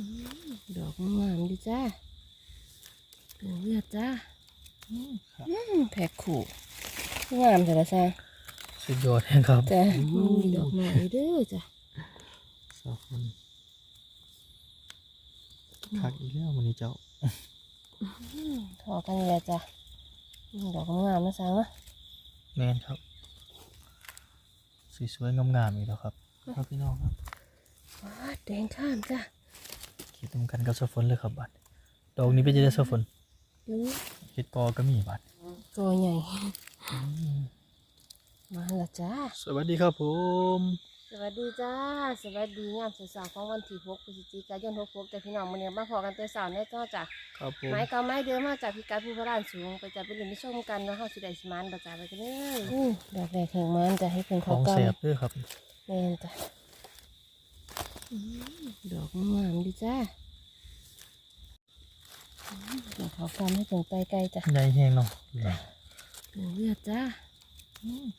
อืมดอกงามดีจ้าเลือเลือดจ้าอืมครับอืมแพ็คขู่งามแต่ละซางสุดยอดแห่งครับจ้ะมีดอกไม้เด้อจ้ะสาวฝนคักอีกแล้ววันนี้เจ้าถอกันนี่แหละจ้ะอืมดอกงามๆนะซางนะแมนครับ สวยๆงามๆอีกแล้วครับครับพี่น้องครับว้าแดงข้ามจ้ะ คิดตรงกันกับสาวฝนเลยครับบัดดอกนี้เป็นจะได้สาวฝนอือเห็ดปอก็มีบัดตัวใหญ่มาและจ้าสวัสดีครับผม สวัสดีจ้า สวัสดีงามสาวๆของวันที่6พฤศจิกายน66แต่พี่น้องมื้อนี้มาพอกันแต่เช้าแน่จ้าจ้ะครับผมไม้เก่าไม้เดิมมาจากพิกัดภูพระรานสูงไปจับไปเล่นไปชมกันเนาะเฮาสิได้สิมานบ่จ้าไปกันเลยอู้ดอกแรกแห่งมันจะให้เป็นขเขาองเก่าแสบด้วยครับแม่นจ้ะ ดอกงามดีจ้าอืมดอกเขากำให้ถึงไปไกลจ้ะใหญ่แห้งเนาะเลือเลือดจ้า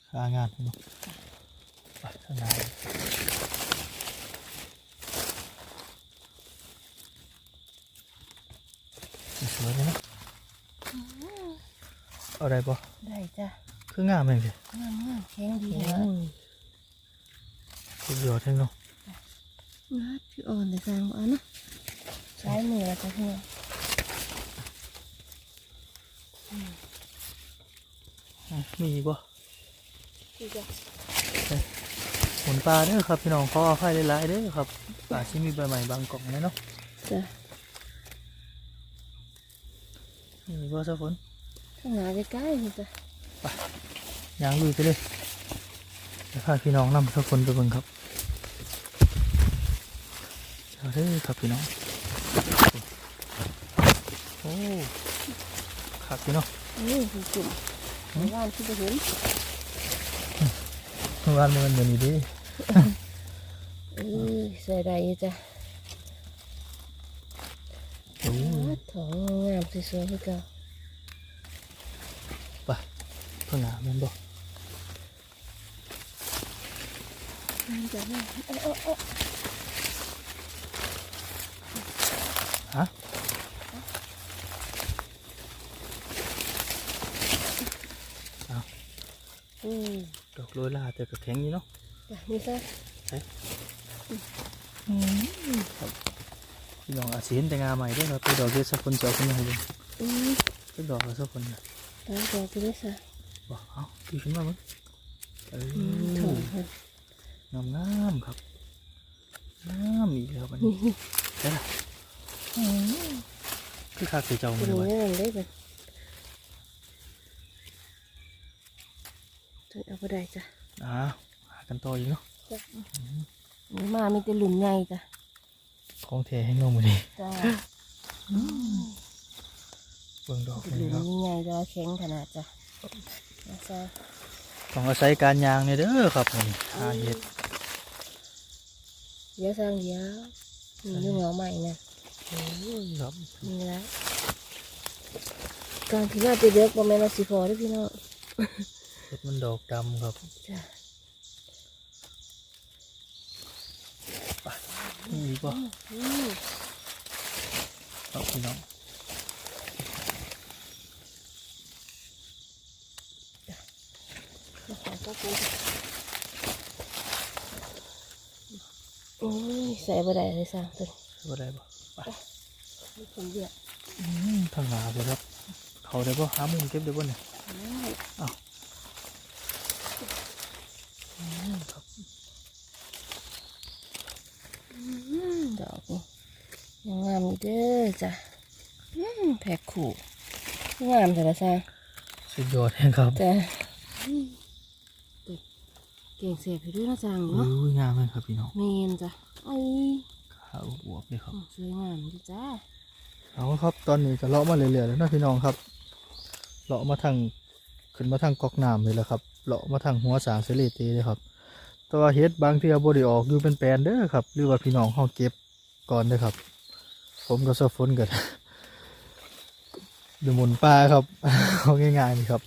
ค่างานเนาะไปข้างหน้าสวยเลยเนาะเอาได้ปะได้จ้ะคืองามเลยสิงามงามแข็งดีโอ้นะยสุดยอดแท้งเนาะ งัดพี่อ่อนแต่สร้างบ่เอาเนาะใช้มือแล้วจ้ะพี่น้องอะมีอีกปะดีจ้ะหมุนปลาเด้อครับ พี่น้องขออภัยหลายๆเด้อครับปลาที่มีใบใหม่บางกล่องนะเนาะจ้ะมีบ่สักคนข้างหน้าใกล้ๆนี่จ้ะไปยางลุยไปเลยเดี๋ยวพาพี่น้องนำสักคนไปเบิ่งครับ เอาเด้อครับพี่น้องโอ้ขักพี่น้องนี่คือจุ่มว่านที่ไปเห็นเมื่อวานมันเหมือนนี้เดิเออใส่ได้อยู่จ้ะโอ้งัดถองงามสวยๆพี่เก่าไปเพิ่งหาแมันบ่งามจ้ะงามโอ้โอ้โอ้ ฮะ อืม ดอกโรยลาแต่ก็แข็งอยู่เนาะจ้ะนี่จ้ะพี่น้องอาจสิเห็นแต่งาใหม่เด้วยครับไปดอกเดียวสักคนจะเอาขึ้นมาให้ดูอืมไปดอกละสักคนนะตาดอกไปเลยจ้ะบ่เอาพี่ขึ้นมามั้งเออืมถอองค่ะงามงามๆครับงามอีกแล้วบัดนี้ได้ละคือคักคือเจ้าเป็มันนเลยเงิวะนได้จ้ะถึ งเอาไปได้จ้ะอ้าวหากันต่ออีกเนาะนี่มามีแต่หลุมใหญ่จ้ะของแท้ให้น้องมื้อนี้จ้ะเบิ่งดอกเป็นหนี่ลุมครับใหญ่จ้ะแข็งขนาดจ้ะนะจ๊ะต้องอาศัยการยางเนี่ยเด้อครับผมหาเห็ดเดี๋ยวสร้างเดี๋ยวมีเรื่องเอาใหม่นะโอ้ยครับนี่ละการที่น่าจะเลือกประมาณสิพอได้อพี่น้อง เห็ดมันดอกดำครับจ้ะนี่อีกป่ะอืมครับพี่น้องมาขอก็ปูโอ้ยใส่บ่ได้เลยสร้างตัวว่าได้ป่ะนี่ผมเยอะอืมทางหนาเลยครับ เขาได้ป่ะหามุมเก็บได้ป่ะเนี่ยได้อืมครับ อืมดอกนี่ยังงามอยู่ เด้อจ้ะอืมแพ็คขู่งามแต่ละสร้างสุดยอดแห่งครับจ้ะอืมเก่งเสียบไปด้วยนะจังอุ้เนาะยงามเลยครับพี่น้องเมนจ้ะโอ้ยขาวอวบเลยครับสวยงามดีจ้าเอาครับตอนนี้ก็เลาะมาเรื่อยๆแล้วนะพี่น้องครับเลาะมาทางขึ้นมาทางกอกน้ำเลยแหละครับเลาะมาทางหัวสางเสลีเตเลยครับแต่ว่าเฮ็ดบางเทีบริออกอยู่เป็นแปลนเด้อครับ หรือว่าพี่น้องเขาเก็บก่อนเด้อครับ ผมก็สะฝนกันดูหมุนปลาครับเอาง่ายๆนี่ครับ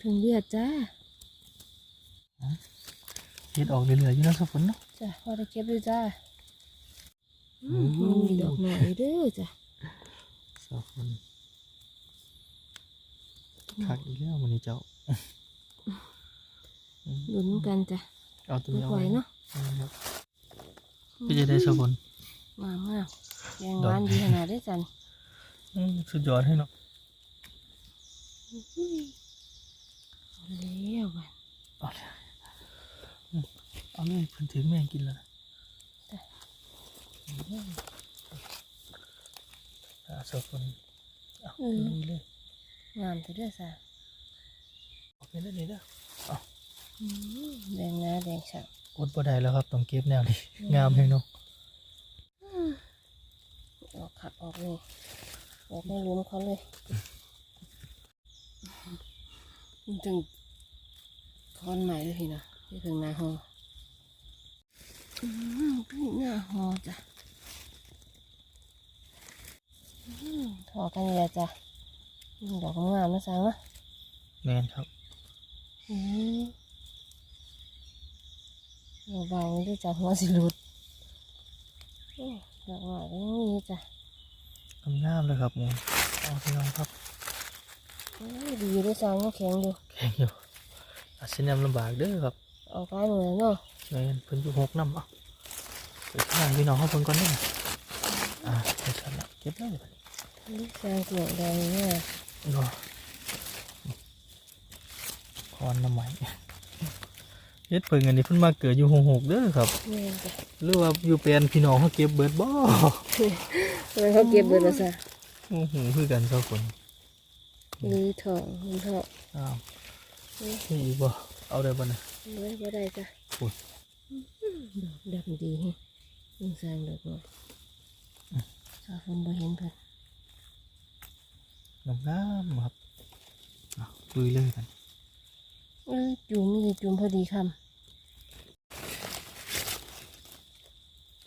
ถึงเลือดจ้าเฮ็ดออกเรื่อยๆอยู่นะสะฝนเนาะจ้ะพอได้เก็บด้วยจ้าอืมมันมีดอกหน่อยเด้อจ้ะสาวฝนคักอีกแล้ววันนี้เจ้าลุ้นกันจ้ะเอาตัวไม่นี้เอาไหวไว้เนาะครับพี่จะได้สาวฝน มากมากแกงหวานดีขนาดได้จันอืมสุดยอดให้เนาะเอาแล้วบัดเอาเลยอืมเอาเลยเพิ่นถึงแม่งกินแล้วนะอืมอ่าสาวฝนเอาลุยเลยงามแต่เด้อจ้ะเอาไปเลยนี่เด้ออืมแดงหน้าแดงฉ่อดบ่ได้แล้วครับต้องเก็บแนวนี้งามเพียงเนาะำออกขัดออกนี่ออกไม่ลุ้มเขาเลยจึงคอนใหม่เลยพี่นะที่ถึงหน้าหออืมพี่หน้าหอจ้ะอืมถอกันนี่แหละจ้ะอืมดอกงามๆนะสังนะแมนครับอืมเบาๆด้วยจ้ะหัวสิหลุดโอ้ดอกหน่อยก็ยังมีจ้ะ งามๆเลยครับหมูเอาพี่น้องครับโอ้ยดีด้วยจ้ะยังแข็งอยู่แข็งอยู่อาศินำลำบากเด้อครับออกไปเหมือนเนาะแมนเพิ่นอยู่หกน้ำเอะไปข้างพี่น้องเขาเพิ่นก่อนเด้ออ่าเก็บแล้วเก็บเลยนี่แซงเกลือแดงเนี่ยรอคอนน้ำใหม่เฮ็ดเพิ่งอันนี้เพิ่นมาเกิดอยู่หกหกเด้อครับนี่จ้ะ หรือว่าอยู่แปลนพี่น้องเขาเก็บเบิดบ่เลยเขาเก็บเบิดแล้วจ้ะโอ้โหคือกันครับคนลีทองลีทองอ้าวนี่อีกบ่เอาได้บ่น่ะเว้ยบ่ได้จ้ะโอ้ยดอกดำดีแฮะยิ่งแซงดอกเนาะสาวฝนบ่เห็นเพิ่นงามๆครับอะลุยเลยกันเออจูมมีจูมพอดีคำ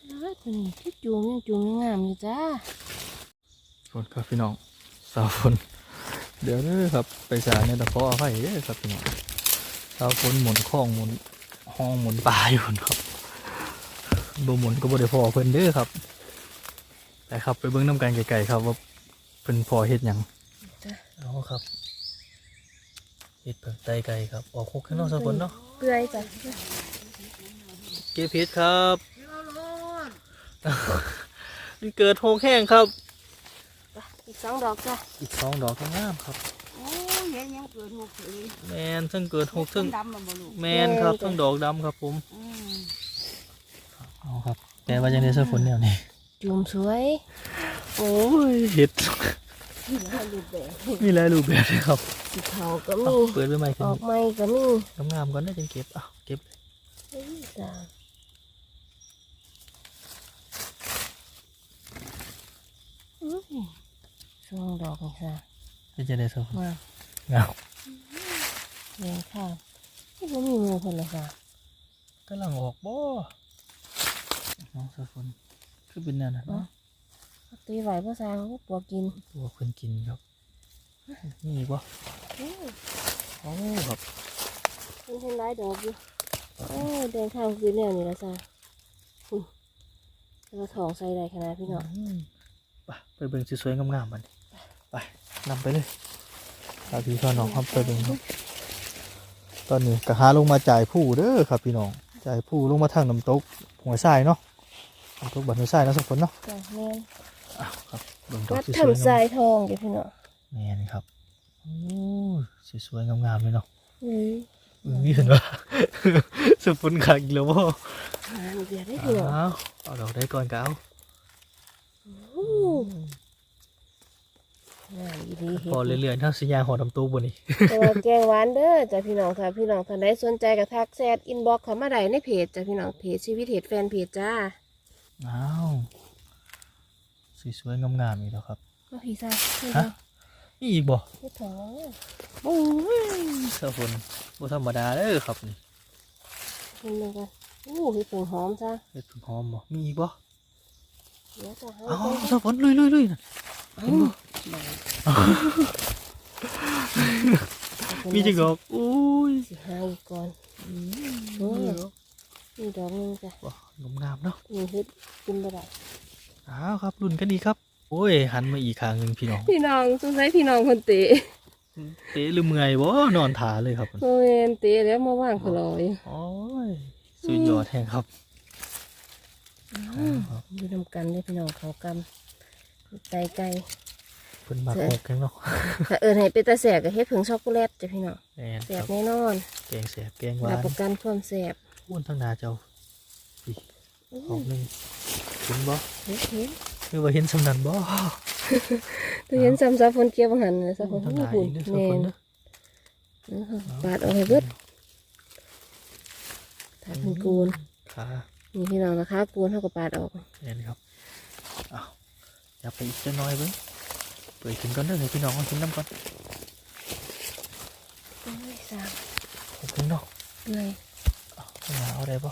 แล้วตัว นี้ที่จูมยังจูมยังงามอยู่จ้าฝนครับพี่น้องสาวฝนเดี๋ยวเด้อครับไปสารเนี่ยตะขอเอาไว้เด้อครับพี่น้องสาวฝนหมุนคล้องหมุนห้องหมุนปลาอยู่ครับบ่หมุนก็บ่ได้พอเพิ่นเด้อครับไปครับไปเบิ่งน้ำกันไกลๆครับว่าเพิ่นพอเฮ็ดหยังจ้ะเอาครับเฮ็ดเพิ่งไตไก่ครับออกคุกข้างนอกสาวฝนเนาะเปื่อยจ้ะเก็บเฮ็ดครับ มันเกิดโฮงแห้งครับ อีกสองดอกจ้ะอีกสองดอกงามๆครับโอ้ยเห็นยังเกิดหกเลยแมนทั้งเกิดหกทั้งดำมันบ่ลูกแมนครับทั้งดอกดำครับผมอืมเอาครับแต่ว่าจะได้เสื้อฝนแนวนี้จูมสวยโอ้ยเห็ดให้ดูแบบมีหลายรูปแบบเลยครับสีขาวก็เอามีเปิดไว้ใหม่อกันอกใหม่ก็มีงามๆก่อนได้จังเก็บอะเก็บจ้ะอุ้ย สองดอกนี่จ้ะก็จะได้เสื้อฝนมางามเลี้ยงข้าวที่ผมมีมือคนเลยจ้ะกำลังออกบ่น้องเสื้อฝนคือเป็นแนวนั้นเนาะตีไหวพ่อสร้างก็ปวกกินตัวเพิ่นกินครับนี่อีกบ่อื้อโอ้ครับมันเห็นหลายดอกอยู่โอ้ยแดงข้าวคือแนวนี้ละจ้ะอุ้ยแล้วก็ทองใส่ได้ขนาดพี่น้องอืม ไปไปเบิ่งสวยๆงามๆมันไปนำไปเลยพาพี่พ่อน้องครับไปเบิ่งครับตอนนี้ก็หาลงมาจ่ายผู้เด้อครับพี่น้องจ่ายผู้ลงมาทางน้ำตกหัวทรายเนาะน้ำตกบัดหัวทรายเนาะสักคนเนาะจ้ะแม่นอ้าวครับเบิ่งดอกวัดสวยๆทำทรายทองเดี๋ยวพี่น้องแม่นครับโอ้ยสวยๆงามๆเลยเนาะอุ้ยอือเห็นว่าสุดฝนขาดอีกแล้วบ่ หาเบียดได้พี่น้องอ้าวเอาดอกได้ก่อนก็เอาอู้งามอีดีเห็ พอดเรื่อยๆถ้าสัญญาณหอดำตู้บนนี่แต่ว่าแกงหวานเด้อจ้ะพี่น้องค่ะ พี่น้องท่านใดสนใจกับทักแซดอินบ็อกเข้ามาได้ในเพจจ้ะพี่น้องเพจชีวิตเห็ดแฟนเพจจ้าอ้าวสวยๆงามๆอีกแล้วครับก็พี่ซ่าพี่ฮะนี่อีกบ่เห็ดทองเนี่ยโอ้ยเสื้อฝนบ่ธรรมดาเด้อครับนี่เห็นเลยกันอู้พี่ผงหอมจ้ะเฮ็ดผึ่งหอมบ่มีอีกบ่ เดี๋ยวจะให้เอ้าไปเสื้อฝนลุยๆๆน่ะเอ้าเห็นบ่มีจักดอกอุ้ยสิหาอีกก่อนโอ้ยนี่ดอกหนึงจ้ะบ่งามๆเนาะนี่เฮ็ดกินบ่ได้อ้าวครับรุ่นกันดีครับ โอ้ย หันมาอีกข้างหนึ่งพี่น้อง พี่น้องสงสัยพี่น้องคนเตะ เตะหรือเมื่อยบ่นอนถาเลยครับโมเมนเตะแล้วมาว่างเขาลอยโอ้ยสุดยอดแห่งครับครับ อยู่นำกันเลยพี่น้องเขากำไก่ไก่เพิ่นมาเสร็แตจกกันเนาะถ้าเอิญให้เป็นตาแสบก็เฮ็ดผึ่งช็อกโกแลตจ้ะพี่น้องแม่นแสครับบแน่นอนแกงแสบแกงหวารับนประกันความแสบอ้วนทั้งหนาเจ้าอีออกหนึ่งเห็นบ่เฮ็ดเฮ็ดคือว่าเห็นสำนันบ่ตัวเห็นซ้ำซาฝนเกียวบังหันนะซาฝนทั้งหนาหุ่อีนกเด้อสองแม่คนนเด้อนะคะปาดเอาให้เบิดถ้าเป็นกูนขา นี่พี่น้องนะคะกูนเท่ากับปาดออกแม่นครับอ้าวอย่าไปอีกจะน้อยเบิ่งเปิดกินก่อนเด้อให้พี่น้องมากินน้ำก่อนโอ้ยสามให้กินเนาะเหนื่อยอ้าวข้างหน้าเอาได้บ่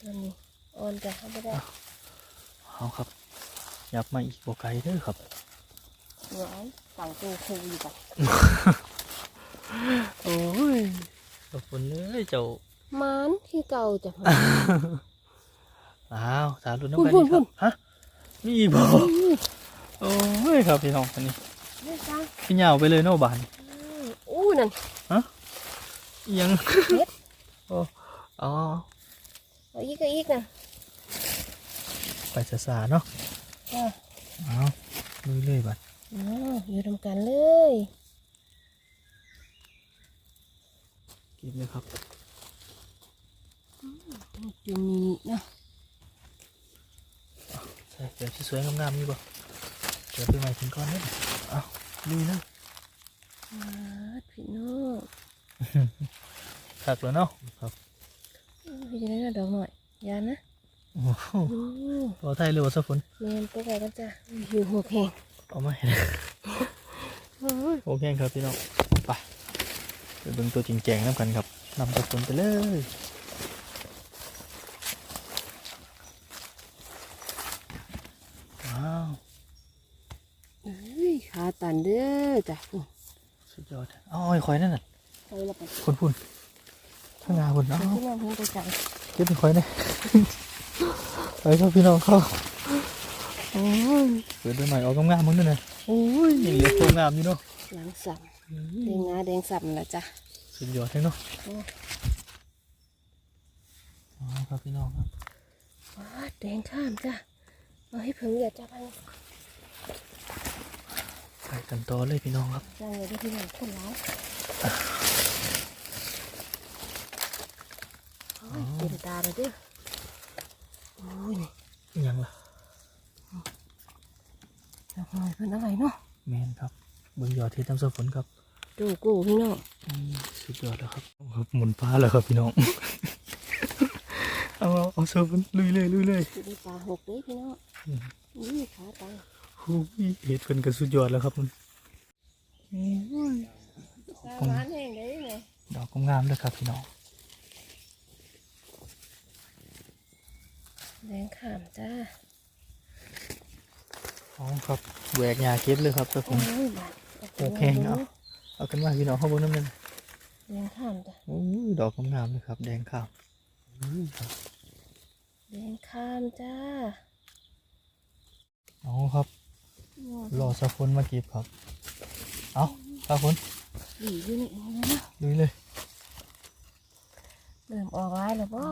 ตัวนี้อ่อนจ้ะเอาไม่ได้เอาครับยับมาอีกบ่ไกลเด้อครับหวานสั่งตูคูอยู่ปะโอ้ย ขอบคุณเลยเจ้ามันคือเก่าจ้ะอ้าวสารุนน้ำพุ่กันนนี่คพุ่รับนฮะมีอีกบ่โอ้ยครับพี่น้องอันนี้นี่จ้าพี่ยาวไปเลยเนาะบานอู้นั่น อิหยังเฮ็ด โอ้อ๋อเอาอีกก็อีกนะไปสาๆเนาะจ้าเอาลุยเลยบัดอ๋ออยู่ทำกันเลย เก็บเลยครับอยู่นี่นะใส่เดี๋ยวสวยๆงามๆนี่บ่เดี๋ยวไปใหม่ถึงก้อนเด้อเอาลุยเลยมาดพี่น้องถักแล้วเนาะครับอู้พี่จะได้น่าดอกหน่อยอยานะโอ้โหอู้รอไทยเร็วสักฝนเมนไปไกลกันจ้ะอยู่หัวแข็งเอามาให้โอเคครับพี่น้อง ไปไปเบิ่งตัวจริงแจงน้ำกันครับนำสักฝนไปเลยว้าวเอ้ยขาตันเด้อจ้ะอู้สุดยอดเอาไอ้คอยนั่นน่ะไปละไปคุณพุ่นข้างหน้าพุ่นเอาพี่น้องเพิ่งไปจังเก็บไปคอยเนี่ยไปครับพี่น้องเข้าโอ้ยเปิดใบใหม่ออกงามๆมึงด้วยนะโอ้ยยังเหลือตัวงามอยู่เนาะหลังสับ แดงงาแดงสับนะจ้ะสุดยอดเลยเนาะโอ้อ๋อครับพี่น้องครับว้าแดงข้ามจ้ะเอาให้เพิ่งอย่าจับมันไปกันต่อเลยพี่น้องครับจังเลยเด้อพี่น้องคนร้ายโอ้ยเต็มตาเลยเด้อโอ้ยนี่อิหยังล่ะดอกหน่อยเพิ่นอะไรเนาะแมนครับเบิ่งยอดที่ทำเสื้อฝนครับ ดูกูพี่น้องอืมสุดยอดแล้วครับครับหมุนฟ้าแล้วครับพี่น้องเอาเอาเอาเสื้อฝนลุยเลยลุยเลยดูได้ปลาหกเลยพี่น้องอืมนี่ขาตาโอ้ยเห็ดเพิ่นก็สุดยอดแล้วครับมันตาหวานแห้งได้ไหมดอกงามๆเลยครับพี่น้องแดงข้ามจ้าอ๋อครับแหวกหญ้าเก็บเลยครับเสื้อฝโอ้นยบาดโอเคเนาะ เอากันมาพี่น้องเข้าเบนน้ำเงินแดงข้ามจ้ะโอ้ยดอกงามๆเลยครับ แดงขาวอุ้ยครับแดงข้ามจ้าเอาครับรอสักคนมาเก็บครับ เอาสักคนดีอยู่นี่นะลุยเลยเริ่มออกลายแล้วบ่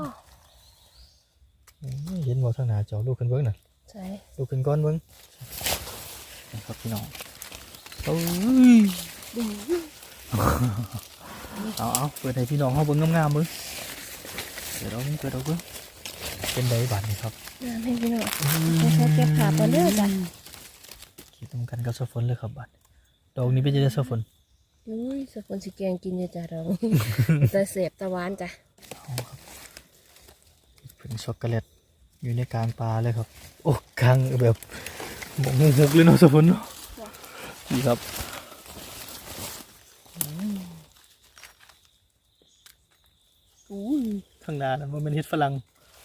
โอ้ยเห็นบ่ทางหน้าจอลูกขึ้นเบิ้งน่ะใช่ลูกขึ้นก้อนเบิ้งนะครับพี่น้องโอ้ยดู เอาเอาเปิดให้พี่น้องเขาเบิ้งงามๆเบิ้งเปิดเอาเบิ้งเปิดเอาเบิ้งเป็นไดบัตรนี่ครับน้ำให้พี่น้องให้เขาเก็บขาก่อนเด้อจ้ะคิดตรงกันกับโซฟนเลยครับบัตรดอกนี้เป็นจะได้โซฟนอุ้ยสปอนสิแกงกินเนี่ยจ้ะเราแต่เสพตะหวานจ้ะเอาครับเป็นช็อกโกแลตอยู่ในกลางปลาเลยครับ โอ้กลางแบบหมกมุกเลยเนาะโซฟนเนาะนี่ครับ อุ้ย ข้างห น้านั้นมันเป็นเห็ดฝรั่ง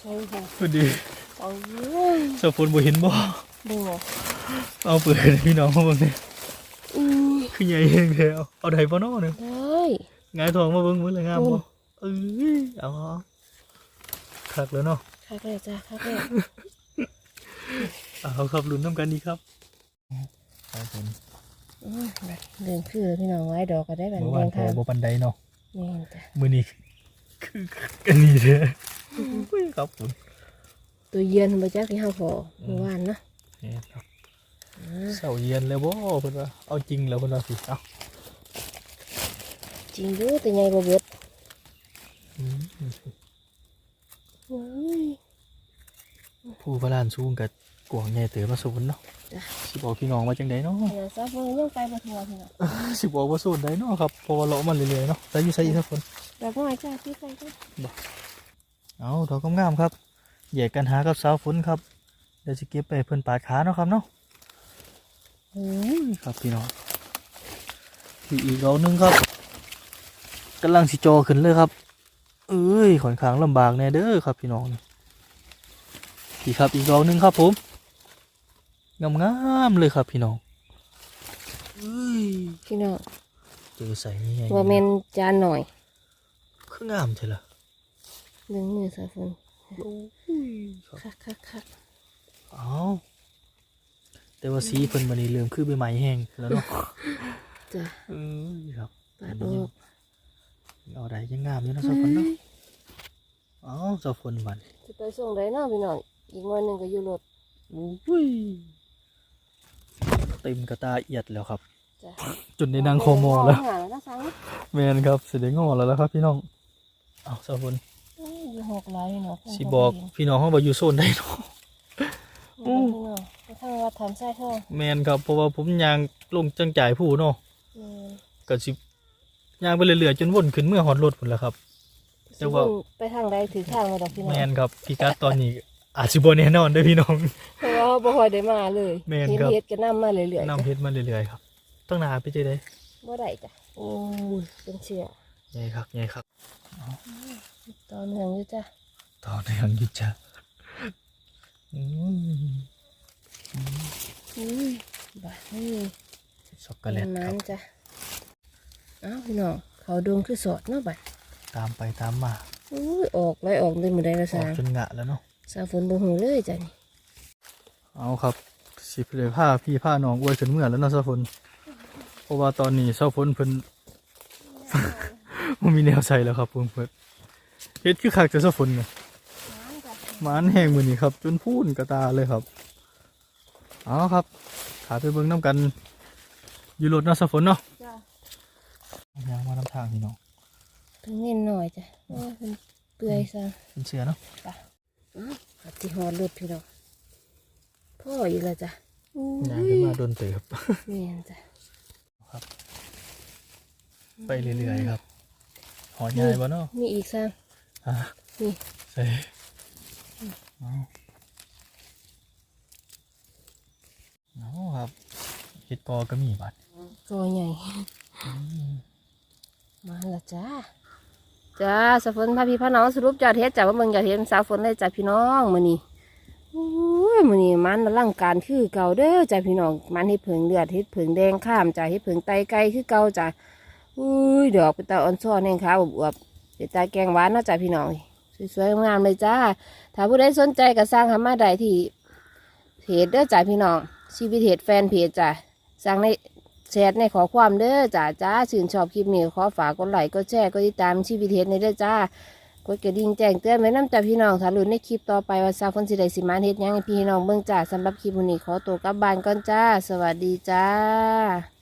ใช่ค่ะพอดีโอ้ยโซฟนบ่เห็นบ่ดูเหรอเอาเปิดให้พี่น้องเขาเบิ่งเนี่ยอุ้ยคือใหญ่เองแล้วเอาได้บ่เนาะเนี่ยได้งายทองมาเบิ่งมื้อเลยงามโอ้บ่เอ้ยเอาเอาคักแล้วเนาะค่ะคักเลยจ้าคักเลยเอาครับลุ้นน้ำกันดีครับครับผมอืมแบบเดินคือพี่น้องไว้ดอกก็ได้แบบเมื่อแดวานงพอทางบ่ปันไดเนาะนี่จ้ะมื้อนี้ คืออันนี้เด้อครับผมตัวเยือนมาจากที่ห้าพอเมื่อวานเนาะนี่ครับเสาเย็นแล้วบ่เพิ่นว่าเอาจริงแล้วเพิ่นว่าสิเอ้าจริงดูแต่ใหญ่บ่เบิดอืมโอ้ย ผู้พระลานสูงกับกวางใหญ่เต๋อมาสูนเนาะจ้ะสิบอกพี่น้องว่าจังไดเนาะเดี๋ยวซับมือยังไปบ่ทัวพี่น้องสิบอกว่าสูนได้เนาะครับเพราะว่าเลาะมันเรื่อยๆเนาะใส่อยู่ใส่อีกสักคนดอกน้อยจ้าพี่ไปจ้าเอาดอกงามๆครับแยกกันหากับสาวฝนครับเดี๋ยวสิเก็บไปให้เพิ่นปาดขาเนาะครับเนาะโอ้ยครับพี่น้องที่อีกดอกหนึงครับกำลังสิจอขึ้นเลยครับ เอ้ยค่อนข้างลำบากแน่เด้อครับพี่น้องนี่ พี่ครับอีกดอกหนึงครับผมงามๆเลยครับพี่น้องเอ้ยพี่น้องเจอใส่นี่ไงว่าแม่นจานหน่อยคืองามใช่ละหนึ่งมือสาฝนครับคักคักคักเอาแต่ว่าสีเพิ่นมันนี่เริ่มคือใบไม้แห้งแล้วเนาะจ้ะเออครับปาดออกเอาได้ยังงามอยู่เนาะสาวฝนเนาะเอาสาวฝนมันจะไปส่งได้เนาะพี่น้อง อีกหน่อยหนึงก็อยู่รถอุ้ยเต็มกระตาเอียดแล้วครับ จ้ะจุดในนางคอมอแล้ว หาแล้วสังแมนครับเสด็จงอแล้วแล้วครับพี่น้อง เอาสาวฝนเอ้ยอยู่หกหลายเนาะสิบอกพี่น้องเขาบอกอยู่โซนได้เนาะโอ้พี่น้องไปทางวัดทำไส้ทองแมนครับเพราะว่าผมยางลงจังจ่ายผู้เนาะแม่นก็สิยางไปเรื่อยๆจนวนขึ้นเมื่อหอดรถพุ่นแล้วครับ แต่ว่า ไปทางใดถือทางเลยดอกพี่น้องแมนครับพี่กัดตอนนี้ อาจสิบ่แน่นอนเด้อพี่น้อง เพราะว่าบ่ค่อยได้มาเลยแม่นเห็นครับ เฮ็ดก็นำมาเรื่อยๆนำจ้ะเพชรมาเรื่อยๆครับต้องหนาไปเจได้บ่ได้จ้ะโอ้ยเป็นเชื่อใหญ่ครับใหญ่ครับตอนเนื่องอยู่จ้ะต่อเนื่องอยุจ้ะอืมอุ้ยบาดนี่ ช็อกโกแลตมัครันบจ้ะเอ้าพี่น้องเขาดงคือสอดเนาะบัดตามไปตามมาอุ้ยออกไล่ออกเลยมื้อใดละอสาอกงจนงะแล้วเนาะ สาฝนบ่ฮู้เลยจ้ะนี่เอาครับ สิเพลผ้าพี่ผ้าน้องอวยขึ้นเมื่อแล้วเนาะเสาฝนเพราะว่าตอนนี้เสาฝนเพิ่นมันมีแนวใส่แล้วครับเพิ่นเพิ่นเฮ็ดคือคักจะเสาฝนเนี่ยหมานแห้งมือนี้ครับ จนพูนกระตาเลยครับเอาครับขาไปเบิ่งน้ำกันอยู่รถเนาะเสาฝนเนาะจ้ะยางมาน้ำทางพี่น้องเพิ่งเน้นหน่อยจ้ะโอ้ยเพิ่นเปื่อยซะเป็นเสือเนาะ อ้าวขับที่ฮอดรถพี่น้องพ่ออยู่แล้วจ้ะอุ้ยางยขึ้นมาโดนเติบแม่นจ้ะไปเรื่อยๆครับ หอดใหญ่บ่เนาะมีอีกซะฮะนี่ใส่เอาเอาครับเห็ดกอก็มีบัดตัวใหญ่มาและจ้า จ้าสาวฝนพาพี่พาน้องสรุปจอดเฮ็ดจ้าว่าเมืองจอดเฮ็ดสาวฝนเลยจ้าพี่น้องมือนี้อุ้ยมือนี้มันอลังการคือเก่าเด้อจ้าพี่น้องมันเฮ็ดเผิงเลือดเฮ็ดเผิงแดงข้ามจ้าเฮ็ดเผิงไตไก่คือเก่าจ้าอุ้ยดอกเป็นตาอ่อนซ้อนแห่งขาวอวบๆเป็นตาแกงหวานเนาะจ้าพี่น้องสวยๆงามเลยจ้า ถ้าผู้ใดสนใจก็สร้างหามาได้ที่เพจเด้อจ้าพี่น้องชีวิตเพจแฟนเพจจ้าสร้างใน แชทในขอความเด้อจ้าจ้าชื่นชอบคลิปนี้ขอฝากกดไลค์กดแชร์กดติดตามชีวิตเฮ็ดในเด้อจ้ากดกระดิ่งแจ้งเตือนไว้น้ำใจพี่น้องถ้าลุ้นในคลิปต่อไปว่าซาคนสิไดสิมาเฮ็ดหยังให้พี่น้องเบิ่งจ้าสำหรับคลิปวันนี้ขอตัวกลับบ้านก่อนจ้า สวัสดีจ้า